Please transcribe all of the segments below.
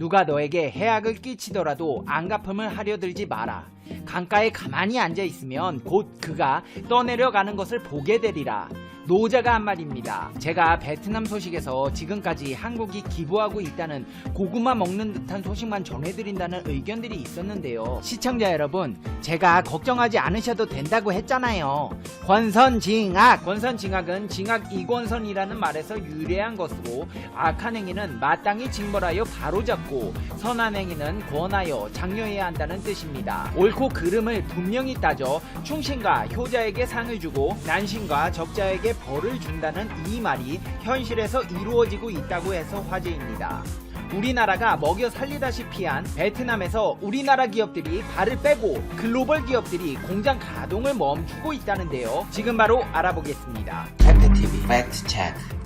누가 너에게 해악을 끼치더라도 안갚음을 하려 들지 마라. 강가에 가만히 앉아 있으면 곧 그가 떠내려가는 것을 보게 되리라. 노자가 한 말입니다. 제가 베트남 소식에서 지금까지 한국이 기부하고 있다는 고구마 먹는 듯한 소식만 전해드린다는 의견들이 있었는데요. 시청자 여러분, 제가 걱정하지 않으셔도 된다고 했잖아요. 권선징악! 권선징악은 징악 이권선이라는 말에서 유래한 것으로 악한 행위는 마땅히 징벌하여 바로잡고 선한 행위는 권하여 장려해야 한다는 뜻입니다. 옳고 그름을 분명히 따져 충신과 효자에게 상을 주고 난신과 적자에게 벌을 준다는 이 말이 현실에서 이루어지고 있다고 해서 화제입니다. 우리나라가 먹여 살리다시피 한 베트남에서 우리나라 기업들이 발을 빼고 글로벌 기업들이 공장 가동을 멈추고 있다는데요. 지금 바로 알아보겠습니다. 팩트TV 팩트체크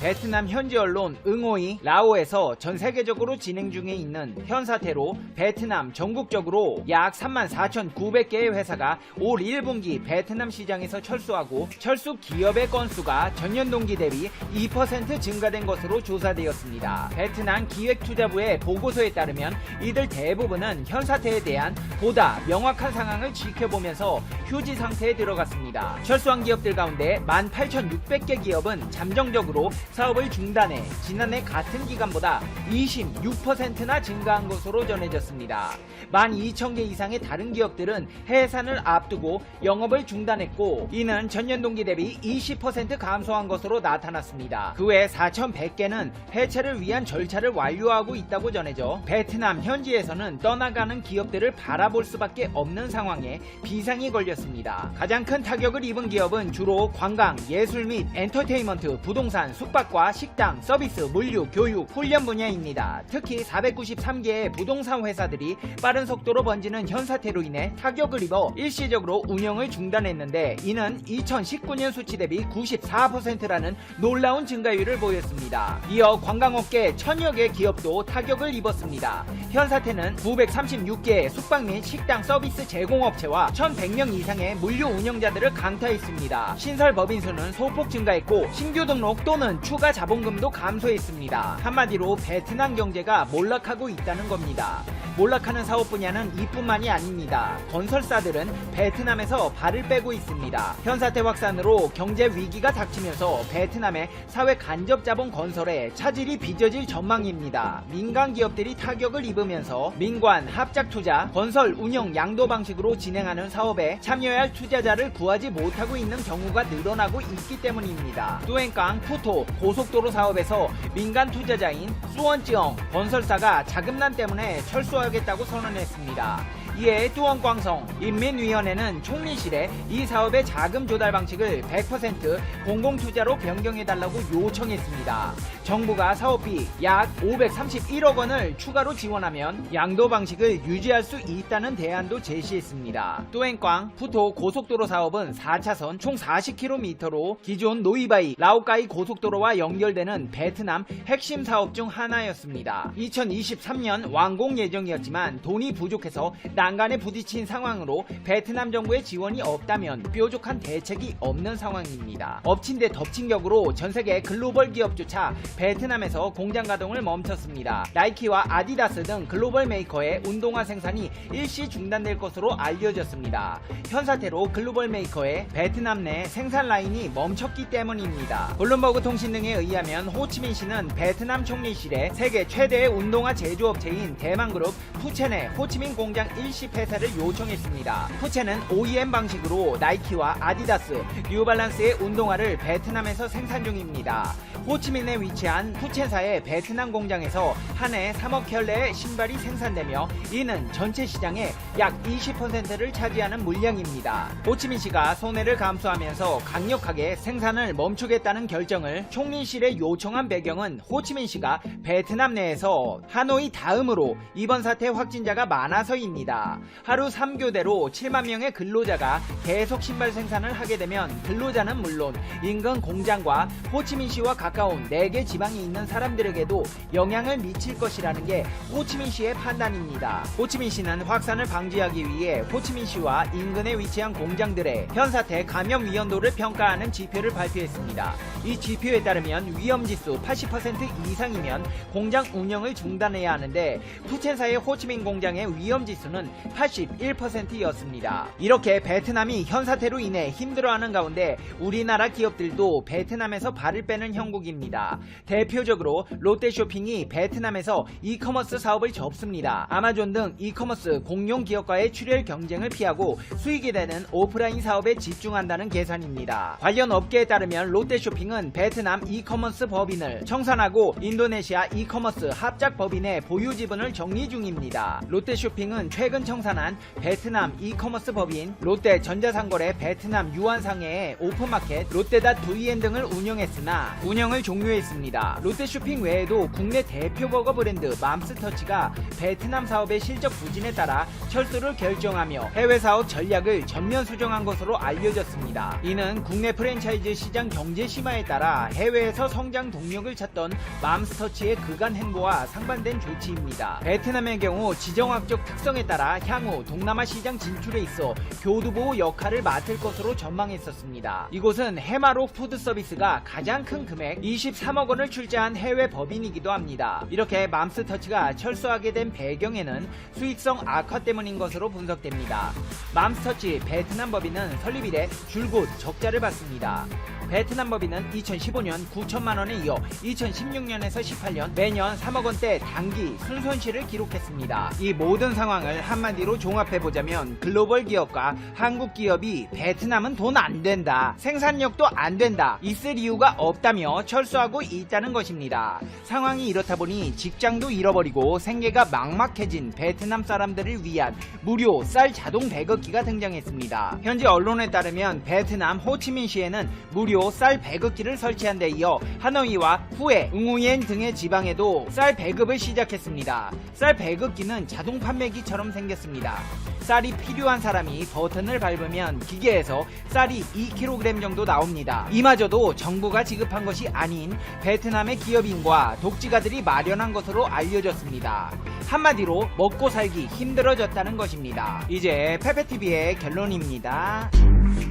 베트남 현지 언론 응호이 라오에서 전 세계적으로 진행 중에 있는 현 사태로 베트남 전국적으로 약 34,900개의 회사가 올 1분기 베트남 시장에서 철수하고 철수 기업의 건수가 전년 동기 대비 2% 증가된 것으로 조사되었습니다. 베트남 기획투자부의 보고서에 따르면 이들 대부분은 현 사태에 대한 보다 명확한 상황을 지켜보면서 휴지 상태에 들어갔습니다. 철수한 기업들 가운데 18,600개 기업은 잠정적으로 사업을 중단해 지난해 같은 기간보다 26%나 증가한 것으로 전해졌습니다. 12,000개 이상의 다른 기업들은 해산을 앞두고 영업을 중단했고 이는 전년 동기 대비 20% 감소한 것으로 나타났습니다. 그 외 4,100개는 해체를 위한 절차를 완료하고 있다고 전해져 베트남 현지에서는 떠나가는 기업들을 바라볼 수밖에 없는 상황에 비상이 걸렸습니다. 가장 큰 타격을 입은 기업은 주로 관광, 예술 및 엔터테인먼트, 부동산, 숙박 과 식당, 서비스, 물류, 교육, 훈련 분야입니다. 특히 493개의 부동산 회사들이 빠른 속도로 번지는 현 사태로 인해 타격을 입어 일시적으로 운영을 중단했는데 이는 2019년 수치 대비 94%라는 놀라운 증가율을 보였습니다. 이어 관광업계 천여 개 기업도 타격을 입었습니다. 현 사태는 936개의 숙박 및 식당 서비스 제공업체와 1,100명 이상의 물류 운영자들을 강타했습니다. 신설 법인 수는 소폭 증가했고 신규 등록 또는 추가 자본금도 감소했습니다. 한마디로 베트남 경제가 몰락하고 있다는 겁니다. 몰락하는 사업 분야는 이뿐만이 아닙니다. 건설사들은 베트남에서 발을 빼고 있습니다. 현 사태 확산으로 경제 위기가 닥치면서 베트남의 사회 간접 자본 건설에 차질이 빚어질 전망입니다. 민간 기업들이 타격을 입으면서 민관 합작 투자, 건설 운영 양도 방식으로 진행하는 사업에 참여할 투자자를 구하지 못하고 있는 경우가 늘어나고 있기 때문입니다. 뚜엔깡 푸토 고속도로 사업에서 민간 투자자인 수원지영 건설사가 자금난 때문에 철수하 겠다고 선언했습니다. 이에 뚜원광성 인민위원회는 총리실에 이 사업의 자금 조달 방식을 100% 공공투자로 변경해달라고 요청했습니다. 정부가 사업비 약 531억 원을 추가로 지원하면 양도 방식을 유지할 수 있다는 대안도 제시했습니다. 뚜엔광 푸토 고속도로 사업은 4차선 총 40km로 기존 노이바이 라오카이 고속도로와 연결되는 베트남 핵심 사업 중 하나였습니다. 2023년 완공 예정이었지만 돈이 부족해서 난간에 부딪힌 상황으로 베트남 정부의 지원이 없다면 뾰족한 대책이 없는 상황입니다. 엎친 데 덮친 격으로 전 세계 글로벌 기업조차 베트남에서 공장 가동을 멈췄습니다. 나이키와 아디다스 등 글로벌 메이커의 운동화 생산이 일시 중단될 것으로 알려졌습니다. 현 사태로 글로벌 메이커의 베트남 내 생산 라인이 멈췄기 때문입니다. 블룸버그 통신 등에 의하면 호치민시는 베트남 총리실에 세계 최대의 운동화 제조업체인 대만그룹 푸첸의 호치민 공장 일시 폐쇄를 요청했습니다. 푸첸은 OEM 방식으로 나이키와 아디다스, 뉴발란스의 운동화를 베트남에서 생산 중입니다. 호치민에 위치한 푸첸사의 베트남 공장에서 한 해 3억 켤레의 신발이 생산되며 이는 전체 시장의 약 20%를 차지하는 물량입니다. 호치민시가 손해를 감수하면서 강력하게 생산을 멈추겠다는 결정을 총리실에 요청한 배경은 호치민시가 베트남 내에서 하노이 다음으로 이번 사태 확진자가 많아서입니다. 하루 3교대로 7만 명의 근로자가 계속 신발 생산을 하게 되면 근로자는 물론 인근 공장과 호치민시와 가까운 4개 지방이 있는 사람들에게도 영향을 미칠 것이라는 게 호치민시의 판단입니다. 호치민시는 확산을 방지하기 위해 호치민시와 인근에 위치한 공장들의 현 사태 감염 위험도를 평가하는 지표를 발표했습니다. 이 지표에 따르면 위험지수 80% 이상이면 공장 운영을 중단해야 하는데 푸첸사의 호치민 공장의 위험지수는 81%였습니다. 이렇게 베트남이 현사태로 인해 힘들어하는 가운데 우리나라 기업들도 베트남에서 발을 빼는 형국입니다. 대표적으로 롯데쇼핑이 베트남에서 이커머스 사업을 접습니다. 아마존 등 이커머스 공용 기업과의 출혈 경쟁을 피하고 수익이 되는 오프라인 사업에 집중한다는 계산입니다. 관련 업계에 따르면 롯데쇼핑 은 베트남 이커머스 법인을 청산하고 인도네시아 이커머스 합작 법인의 보유 지분을 정리 중입니다. 롯데쇼핑은 최근 청산한 베트남 이커머스 법인 롯데 전자상거래 베트남 유한상해의 오픈마켓 롯데닷 VN 등을 운영했으나 운영을 종료했습니다. 롯데쇼핑 외에도 국내 대표 버거 브랜드 맘스터치가 베트남 사업의 실적 부진에 따라 철수를 결정하며 해외 사업 전략을 전면 수정한 것으로 알려졌습니다. 이는 국내 프랜차이즈 시장 경제 심화에 따라 해외에서 성장 동력을 찾던 맘스터치의 그간 행보와 상반된 조치입니다. 베트남의 경우 지정학적 특성에 따라 향후 동남아 시장 진출에 있어 교두보 역할을 맡을 것으로 전망했었습니다. 이곳은 해마로 푸드 서비스가 가장 큰 금액 23억 원을 출자한 해외 법인이기도 합니다. 이렇게 맘스터치가 철수하게 된 배경에는 수익성 악화 때문인 것으로 분석됩니다. 맘스터치 베트남 법인은 설립 이래 줄곧 적자를 봤습니다. 베트남 법인은 2015년 9천만 원에 이어 2016년에서 18년 매년 3억 원대 단기 순손실을 기록했습니다. 이 모든 상황을 한마디로 종합해보자면 글로벌 기업과 한국 기업이 베트남은 돈 안 된다. 생산력도 안 된다. 있을 이유가 없다며 철수하고 있다는 것입니다. 상황이 이렇다 보니 직장도 잃어버리고 생계가 막막해진 베트남 사람들을 위한 무료 쌀 자동 배급기가 등장했습니다. 현지 언론에 따르면 베트남 호치민시에는 무료 쌀 배급기를 설치한 데 이어 하노이와 후에, 응우옌 등의 지방에도 쌀 배급을 시작했습니다. 쌀 배급기는 자동 판매기처럼 생겼습니다. 쌀이 필요한 사람이 버튼을 밟으면 기계에서 쌀이 2kg 정도 나옵니다. 이마저도 정부가 지급한 것이 아닌 베트남의 기업인과 독지가들이 마련한 것으로 알려졌습니다. 한마디로 먹고 살기 힘들어졌다는 것입니다. 이제 페페TV의 결론입니다.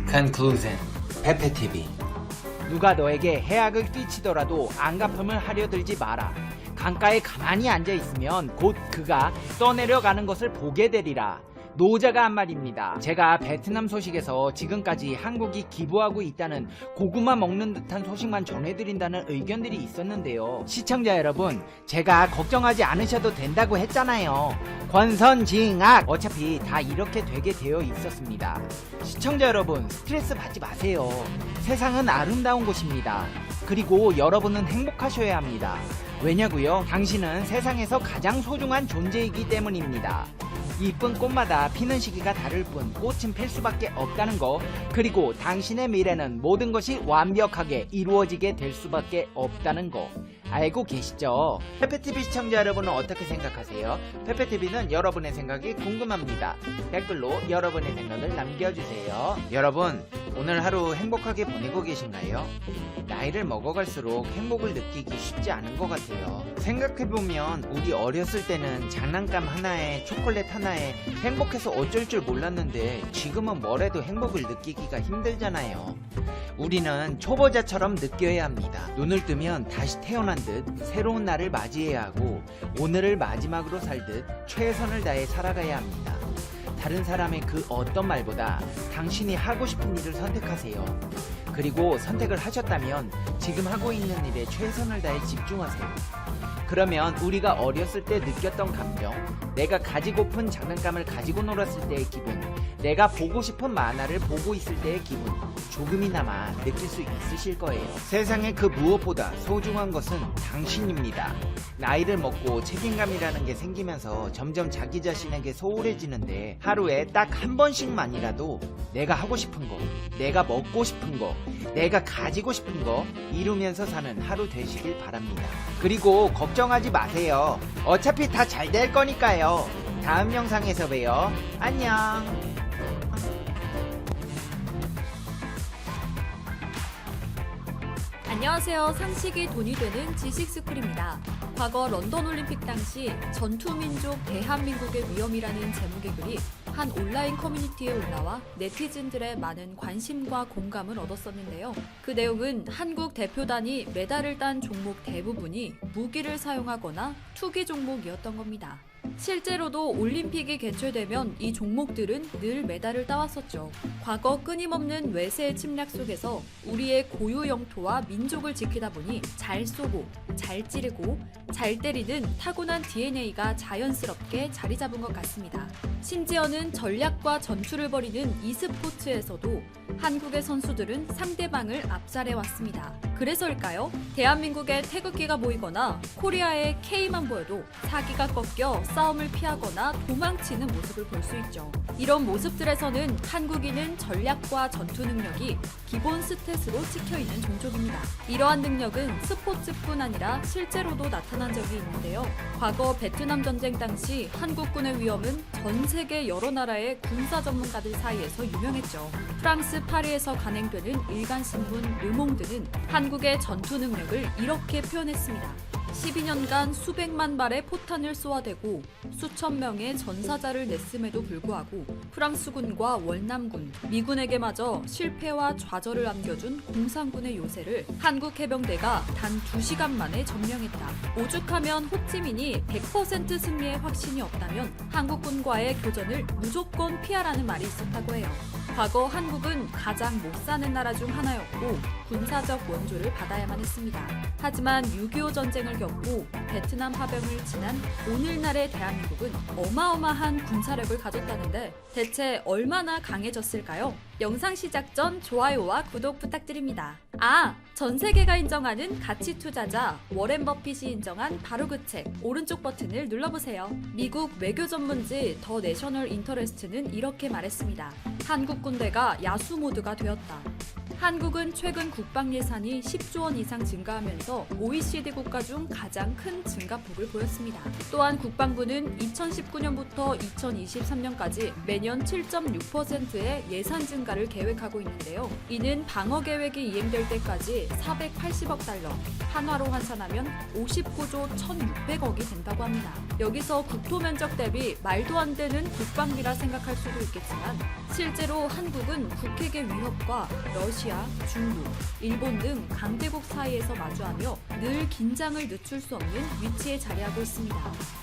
Conclusion. Pepe TV. 누가 너에게 해악을 끼치더라도 안 갚음을 하려 들지 마라. 강가에 가만히 앉아 있으면 곧 그가 떠내려가는 것을 보게 되리라. 노자가 한 말입니다. 제가 베트남 소식에서 지금까지 한국이 기부하고 있다는 고구마 먹는 듯한 소식만 전해드린다는 의견들이 있었는데요. 시청자 여러분, 제가 걱정하지 않으셔도 된다고 했잖아요. 권선징악! 어차피 다 이렇게 되게 되어 있었습니다. 시청자 여러분, 스트레스 받지 마세요. 세상은 아름다운 곳입니다. 그리고 여러분은 행복하셔야 합니다. 왜냐고요? 당신은 세상에서 가장 소중한 존재이기 때문입니다. 이쁜 꽃마다 피는 시기가 다를 뿐 꽃은 필 수밖에 없다는 거. 그리고 당신의 미래는 모든 것이 완벽하게 이루어지게 될 수밖에 없다는 거 알고 계시죠? 페페TV 시청자 여러분은 어떻게 생각하세요? 페페TV는 여러분의 생각이 궁금합니다. 댓글로 여러분의 생각을 남겨주세요. 여러분 오늘 하루 행복하게 보내고 계신가요? 나이를 먹어갈수록 행복을 느끼기 쉽지 않은 것 같아요. 생각해보면 우리 어렸을 때는 장난감 하나에 초콜릿 하나에 행복해서 어쩔 줄 몰랐는데 지금은 뭐래도 행복을 느끼기가 힘들잖아요. 우리는 초보자처럼 느껴야 합니다. 눈을 뜨면 다시 태어 난듯 새로운 날을 맞이해야 하고 오늘을 마지막으로 살듯 최선을 다해 살아가야 합니다. 다른 사람의 그 어떤 말보다 당신이 하고 싶은 일을 선택하세요. 그리고 선택을 하셨다면 지금 하고 있는 일에 최선을 다해 집중하세요. 그러면 우리가 어렸을 때 느꼈던 감정, 내가 가지고픈 장난감을 가지고 놀았을 때의 기분, 내가 보고 싶은 만화를 보고 있을 때의 기분, 조금이나마 느낄 수 있으실 거예요. 세상에 그 무엇보다 소중한 것은 당신입니다. 나이를 먹고 책임감이라는 게 생기면서 점점 자기 자신에게 소홀해지는데 하루에 딱 한 번씩만이라도 내가 하고 싶은 거, 내가 먹고 싶은 거, 내가 가지고 싶은 거 이루면서 사는 하루 되시길 바랍니다. 그리고 걱정하지 마세요. 어차피 다 잘 될 거니까요. 다음 영상에서 봬요. 안녕. 안녕하세요. 상식이 돈이 되는 지식스쿨입니다. 과거 런던 올림픽 당시 전투민족 대한민국의 위험이라는 제목의 글이 한 온라인 커뮤니티에 올라와 네티즌들의 많은 관심과 공감을 얻었었는데요. 그 내용은 한국 대표단이 메달을 딴 종목 대부분이 무기를 사용하거나 투기 종목이었던 겁니다. 실제로도 올림픽이 개최되면 이 종목들은 늘 메달을 따왔었죠. 과거 끊임없는 외세의 침략 속에서 우리의 고유 영토와 민족을 지키다 보니 잘 쏘고, 잘 찌르고, 잘 때리는 타고난 DNA가 자연스럽게 자리 잡은 것 같습니다. 심지어는 전략과 전투를 벌이는 e스포츠에서도 한국의 선수들은 상대방을 압살해 왔습니다. 그래서일까요? 대한민국의 태극기가 보이거나 코리아의 K만 보여도 사기가 꺾여 싸움을 피하거나 도망치는 모습을 볼 수 있죠. 이런 모습들에서는 한국인은 전략과 전투 능력이 기본 스탯으로 찍혀 있는 종족입니다. 이러한 능력은 스포츠뿐 아니라 실제로도 나타난 적이 있는데요. 과거 베트남 전쟁 당시 한국군의 위험은 전 세계 여러 나라의 군사 전문가들 사이에서 유명했죠. 프랑스 파리에서 간행되는 일간 신문 르몽드는 한 국의 전투 능력을 이렇게 표현했습니다. 12년간 수백만 발의 포탄을 쏘아대고 수천 명의 전사자를 냈음에도 불구하고 프랑스군과 월남군, 미군에게마저 실패와 좌절을 안겨준 공산군의 요새를 한국 해병대가 단 2시간 만에 점령했다. 오죽하면 호찌민이 100% 승리의 확신이 없다면 한국군과의 교전을 무조건 피하라는 말이 있었다고 해요. 과거 한국은 가장 못 사는 나라 중 하나였고 군사적 원조를 받아야만 했습니다. 하지만 6.25 전쟁을 겪고 베트남 하병을 지난 오늘날의 대한민국은 어마어마한 군사력을 가졌다는데 대체 얼마나 강해졌을까요? 영상 시작 전 좋아요와 구독 부탁드립니다. 아, 전 세계가 인정하는 가치 투자자 워렌 버핏이 인정한 바로 그 책 오른쪽 버튼을 눌러보세요. 미국 외교 전문지 더 내셔널 인터레스트는 이렇게 말했습니다. 한국 군대가 야수 모드가 되었다. 한국은 최근 국방 예산이 10조 원 이상 증가하면서 OECD 국가 중 가장 큰 증가폭을 보였습니다. 또한 국방부는 2019년부터 2023년까지 매년 7.6%의 예산 증가를 계획하고 있는데요. 이는 방어 계획이 이행될 때까지 480억 달러, 한화로 환산하면 59조 1,600억이 된다고 합니다. 여기서 국토 면적 대비 말도 안 되는 국방비라 생각할 수도 있겠지만 실제로 한국은 북핵의 위협과 러시아, 중국, 일본 등 강대국 사이에서 마주하며 늘 긴장을 늦출 수 없는 위치에 자리하고 있습니다.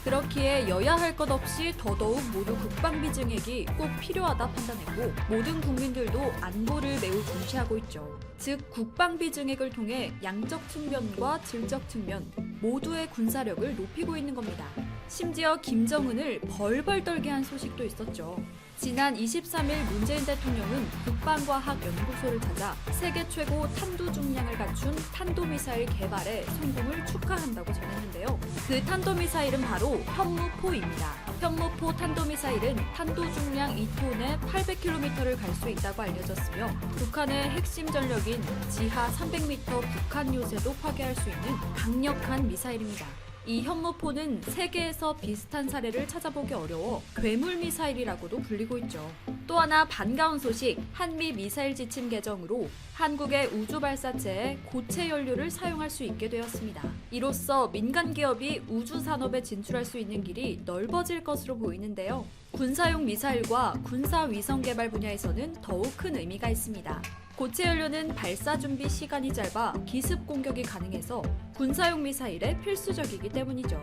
그렇기에 여야 할 것 없이 더더욱 모두 국방비 증액이 꼭 필요하다 판단했고 모든 국민들도 안보를 매우 중시하고 있죠. 즉 국방비 증액을 통해 양적 측면과 질적 측면 모두의 군사력을 높이고 있는 겁니다. 심지어 김정은을 벌벌 떨게 한 소식도 있었죠. 지난 23일 문재인 대통령은 국방과학연구소를 찾아 세계 최고 탄도 중량을 갖춘 탄도미사일 개발에 성공을 축하한다고 전했는데요. 그 탄도미사일은 바로 현무포입니다. 현무포 탄도미사일은 탄도 중량 2톤에 800km를 갈 수 있다고 알려졌으며 북한의 핵심 전력인 지하 300m 북한 요새도 파괴할 수 있는 강력한 미사일입니다. 이 현무포는 세계에서 비슷한 사례를 찾아보기 어려워 괴물 미사일이라고도 불리고 있죠. 또 하나 반가운 소식, 한미 미사일 지침 개정으로 한국의 우주 발사체에 고체 연료를 사용할 수 있게 되었습니다. 이로써 민간 기업이 우주 산업에 진출할 수 있는 길이 넓어질 것으로 보이는데요. 군사용 미사일과 군사 위성 개발 분야에서는 더욱 큰 의미가 있습니다. 고체 연료는 발사 준비 시간이 짧아 기습 공격이 가능해서 군사용 미사일에 필수적이기 때문이죠.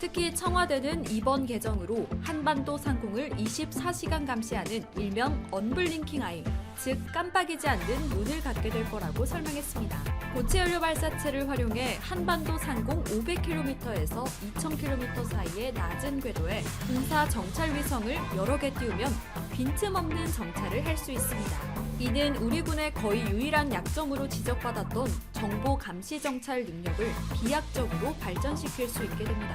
특히 청와대는 이번 개정으로 한반도 상공을 24시간 감시하는 일명 언블링킹 아이, 즉 깜빡이지 않는 눈을 갖게 될 거라고 설명했습니다. 고체 연료 발사체를 활용해 한반도 상공 500km에서 2000km 사이의 낮은 궤도에 군사 정찰 위성을 여러 개 띄우면 빈틈없는 정찰을 할 수 있습니다. 이는 우리 군의 거의 유일한 약점으로 지적받았던 정보 감시 정찰 능력을 비약적으로 발전시킬 수 있게 됩니다.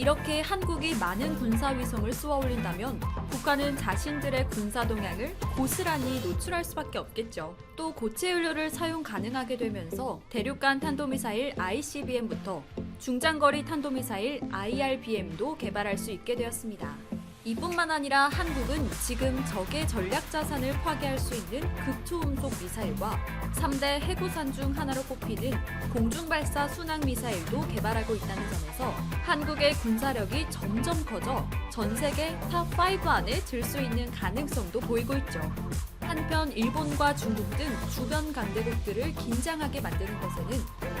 이렇게 한국이 많은 군사 위성을 쏘아 올린다면 북한은 자신들의 군사 동향을 고스란히 노출할 수밖에 없겠죠. 또 고체 연료를 사용 가능하게 되면서 대륙간 탄도미사일 ICBM부터 중장거리 탄도미사일 IRBM도 개발할 수 있게 되었습니다. 이뿐만 아니라 한국은 지금 적의 전략 자산을 파괴할 수 있는 극초음속 미사일과 3대 해구산 중 하나로 꼽히는 공중 발사 순항 미사일도 개발하고 있다는 점에서 한국의 군사력이 점점 커져 전 세계 탑5 안에 들 수 있는 가능성도 보이고 있죠. 한편 일본과 중국 등 주변 강대국들을 긴장하게 만드는 것에는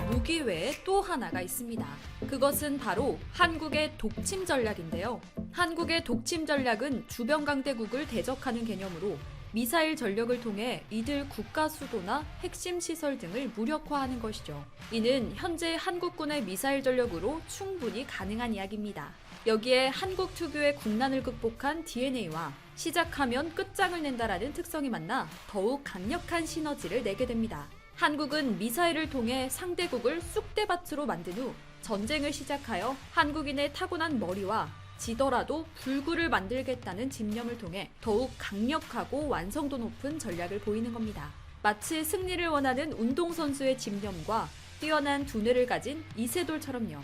무기 외에 또 하나가 있습니다. 그것은 바로 한국의 독침 전략인데요. 한국의 독침 전략은 주변 강대국을 대적하는 개념으로 미사일 전력을 통해 이들 국가 수도나 핵심 시설 등을 무력화하는 것이죠. 이는 현재 한국군의 미사일 전력으로 충분히 가능한 이야기입니다. 여기에 한국 특유의 국난을 극복한 DNA와 시작하면 끝장을 낸다라는 특성이 만나 더욱 강력한 시너지를 내게 됩니다. 한국은 미사일을 통해 상대국을 쑥대밭으로 만든 후 전쟁을 시작하여 한국인의 타고난 머리와 지더라도 불구를 만들겠다는 집념을 통해 더욱 강력하고 완성도 높은 전략을 보이는 겁니다. 마치 승리를 원하는 운동선수의 집념과 뛰어난 두뇌를 가진 이세돌처럼요.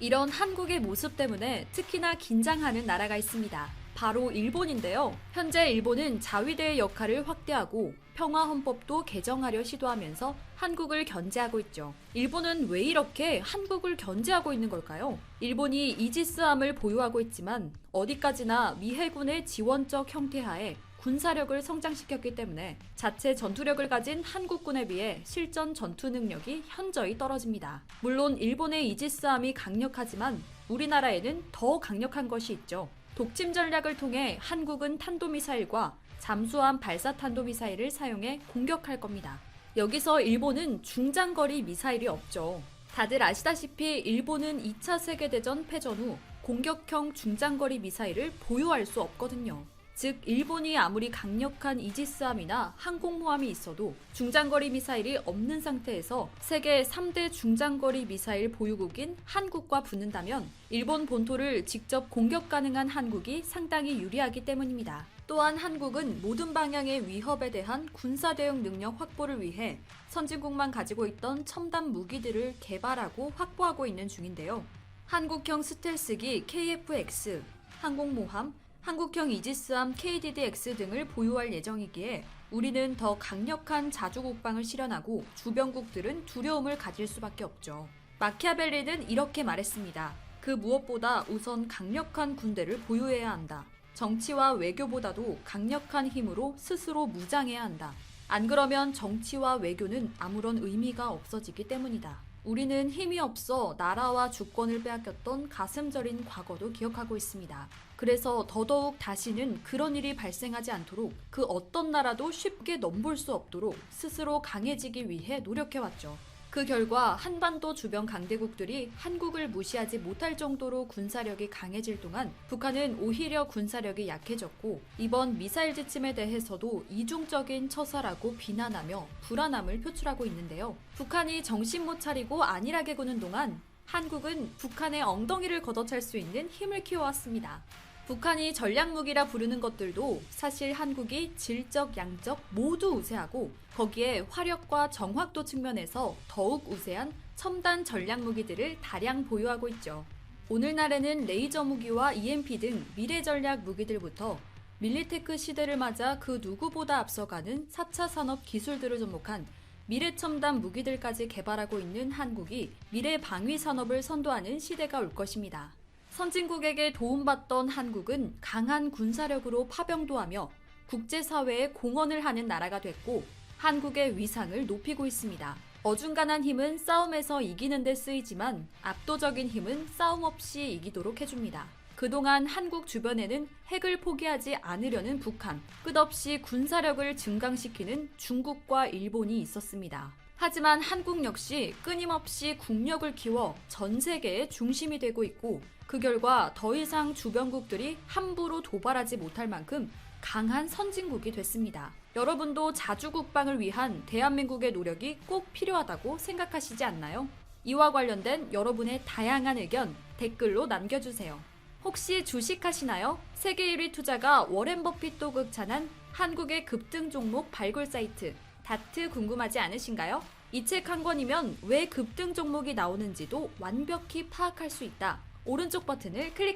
이런 한국의 모습 때문에 특히나 긴장하는 나라가 있습니다. 바로 일본인데요. 현재 일본은 자위대의 역할을 확대하고 평화 헌법도 개정하려 시도하면서 한국을 견제하고 있죠. 일본은 왜 이렇게 한국을 견제하고 있는 걸까요? 일본이 이지스함을 보유하고 있지만 어디까지나 미 해군의 지원적 형태하에 군사력을 성장시켰기 때문에 자체 전투력을 가진 한국군에 비해 실전 전투 능력이 현저히 떨어집니다. 물론 일본의 이지스함이 강력하지만 우리나라에는 더 강력한 것이 있죠. 독침 전략을 통해 한국은 탄도미사일과 잠수함 발사 탄도미사일을 사용해 공격할 겁니다. 여기서 일본은 중장거리 미사일이 없죠. 다들 아시다시피 일본은 2차 세계대전 패전 후 공격형 중장거리 미사일을 보유할 수 없거든요. 즉, 일본이 아무리 강력한 이지스함이나 항공모함이 있어도 중장거리 미사일이 없는 상태에서 세계 3대 중장거리 미사일 보유국인 한국과 붙는다면 일본 본토를 직접 공격 가능한 한국이 상당히 유리하기 때문입니다. 또한 한국은 모든 방향의 위협에 대한 군사 대응 능력 확보를 위해 선진국만 가지고 있던 첨단 무기들을 개발하고 확보하고 있는 중인데요. 한국형 스텔스기 KF-X, 항공모함, 한국형 이지스함 KDD-X 등을 보유할 예정이기에 우리는 더 강력한 자주국방을 실현하고 주변국들은 두려움을 가질 수밖에 없죠. 마키아벨리는 이렇게 말했습니다. 그 무엇보다 우선 강력한 군대를 보유해야 한다. 정치와 외교보다도 강력한 힘으로 스스로 무장해야 한다. 안 그러면 정치와 외교는 아무런 의미가 없어지기 때문이다. 우리는 힘이 없어 나라와 주권을 빼앗겼던 가슴 저린 과거도 기억하고 있습니다. 그래서 더더욱 다시는 그런 일이 발생하지 않도록 그 어떤 나라도 쉽게 넘볼 수 없도록 스스로 강해지기 위해 노력해왔죠. 그 결과 한반도 주변 강대국들이 한국을 무시하지 못할 정도로 군사력이 강해질 동안 북한은 오히려 군사력이 약해졌고 이번 미사일 지침에 대해서도 이중적인 처사라고 비난하며 불안함을 표출하고 있는데요. 북한이 정신 못 차리고 안일하게 구는 동안 한국은 북한의 엉덩이를 걷어찰 수 있는 힘을 키워왔습니다. 북한이 전략무기라 부르는 것들도 사실 한국이 질적, 양적 모두 우세하고 거기에 화력과 정확도 측면에서 더욱 우세한 첨단 전략무기들을 다량 보유하고 있죠. 오늘날에는 레이저 무기와 EMP 등 미래 전략 무기들부터 밀리테크 시대를 맞아 그 누구보다 앞서가는 4차 산업 기술들을 접목한 미래 첨단 무기들까지 개발하고 있는 한국이 미래 방위 산업을 선도하는 시대가 올 것입니다. 선진국에게 도움받던 한국은 강한 군사력으로 파병도 하며 국제사회에 공헌을 하는 나라가 됐고 한국의 위상을 높이고 있습니다. 어중간한 힘은 싸움에서 이기는 데 쓰이지만 압도적인 힘은 싸움 없이 이기도록 해줍니다. 그동안 한국 주변에는 핵을 포기하지 않으려는 북한, 끝없이 군사력을 증강시키는 중국과 일본이 있었습니다. 하지만 한국 역시 끊임없이 국력을 키워 전 세계의 중심이 되고 있고 그 결과 더 이상 주변국들이 함부로 도발하지 못할 만큼 강한 선진국이 됐습니다. 여러분도 자주 국방을 위한 대한민국의 노력이 꼭 필요하다고 생각하시지 않나요? 이와 관련된 여러분의 다양한 의견 댓글로 남겨주세요. 혹시 주식하시나요? 세계 1위 투자가 워렌 버핏도 극찬한 한국의 급등 종목 발굴 사이트 다트 궁금하지 않으신가요? 이 책 한 권이면 왜 급등 종목이 나오는지도 완벽히 파악할 수 있다. 오른쪽 버튼을 클릭해